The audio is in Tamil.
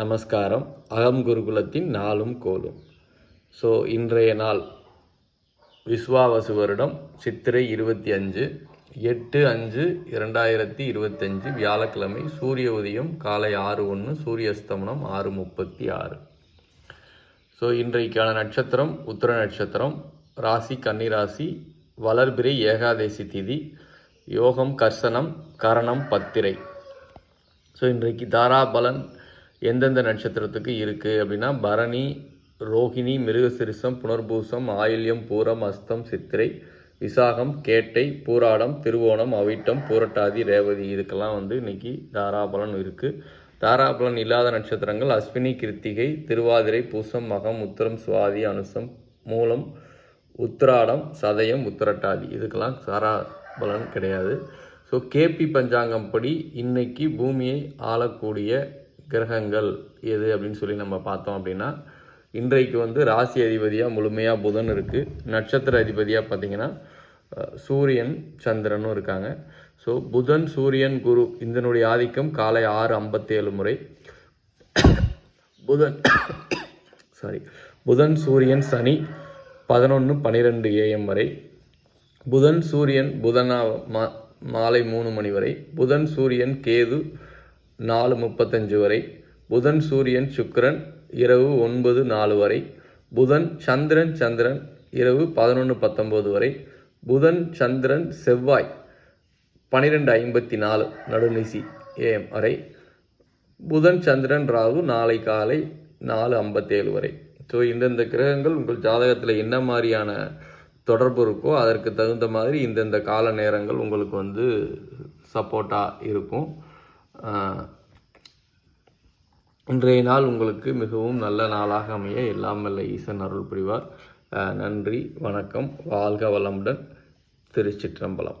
நமஸ்காரம். அகம் குருகுலத்தின் நாளும் கோலும். ஸோ இன்றைய நாள் விஸ்வாவசு வருடம் சித்திரை இருபத்தி அஞ்சு எட்டு அஞ்சு இரண்டாயிரத்தி இருபத்தஞ்சு வியாழக்கிழமை சூரிய உதயம் காலை ஆறு ஒன்று சூரிய அஸ்தமனம் ஆறு முப்பத்தி ஆறு. ஸோ இன்றைக்கான நட்சத்திரம் உத்திர நட்சத்திரம் ராசி கன்னிராசி வளர்பிறை ஏகாதேசி திதி யோகம் கர்சனம் கரணம் பத்திரை. ஸோ இன்றைக்கு தாராபலன் எந்தெந்த நட்சத்திரத்துக்கு இருக்குது அப்படின்னா பரணி ரோகிணி மிருகசிரிசம் புனர்பூசம் ஆயில்யம் பூரம் அஸ்தம் சித்திரை விசாகம் கேட்டை பூராடம் திருவோணம் அவிட்டம் பூரட்டாதி ரேவதி இதுக்கெல்லாம் வந்து இன்னைக்கு தாராபலன் இருக்குது தாராபலன் இல்லாத நட்சத்திரங்கள் அஸ்வினி கிருத்திகை திருவாதிரை பூசம் மகம் உத்திரம் சுவாதி அனுசம் மூலம் உத்திராடம் சதயம் உத்திரட்டாதி. இதுக்கெல்லாம் தாராபலன் கிடையாது. ஸோ கேபி பஞ்சாங்கம் படி இன்னைக்கு பூமியை ஆளக்கூடிய கிரகங்கள் எது அப்படின்னு சொல்லி நம்ம பார்த்தோம் அப்படின்னா இன்றைக்கு வந்து ராசி அதிபதியாக முழுமையாக புதன் இருக்குது நட்சத்திர அதிபதியாக பார்த்தீங்கன்னா சூரியன் சந்திரனும் இருக்காங்க. ஸோ புதன் சூரியன் குரு இதனுடைய ஆதிக்கம் காலை ஆறு ஐம்பத்தேழு முறை. புதன் சாரி புதன் சூரியன் சனி பதினொன்று பன்னிரெண்டு ஏஎம் வரை. புதன் சூரியன் புதனா மா மாலை மூணு மணி வரை. புதன் சூரியன் கேது நாலு முப்பத்தஞ்சு வரை புதன் சூரியன் சுக்கரன் இரவு ஒன்பது நாலு வரை புதன் சந்திரன் சந்திரன் இரவு பதினொன்று பத்தொம்போது வரை புதன் சந்திரன் செவ்வாய் பன்னிரெண்டு ஐம்பத்தி நாலு நடுநிசி ஏஎம் வரை புதன் சந்திரன் ராகு நாளை காலை நாலு ஐம்பத்தேழு வரை. ஸோ இந்தந்த கிரகங்கள் உங்கள் ஜாதகத்தில் என்ன மாதிரியான தொடர்பு இருக்கோ அதற்கு தகுந்த மாதிரி இந்தந்த கால நேரங்கள் உங்களுக்கு வந்து சப்போர்ட்டாக இருக்கும். இன்றைய நாள் உங்களுக்கு மிகவும் நல்ல நாளாக அமைய எல்லாம் வல்ல ஈசன் அருள் புரிவார். நன்றி வணக்கம் வாழ்க வளமுடன் திருச்சிற்றம்பலம்.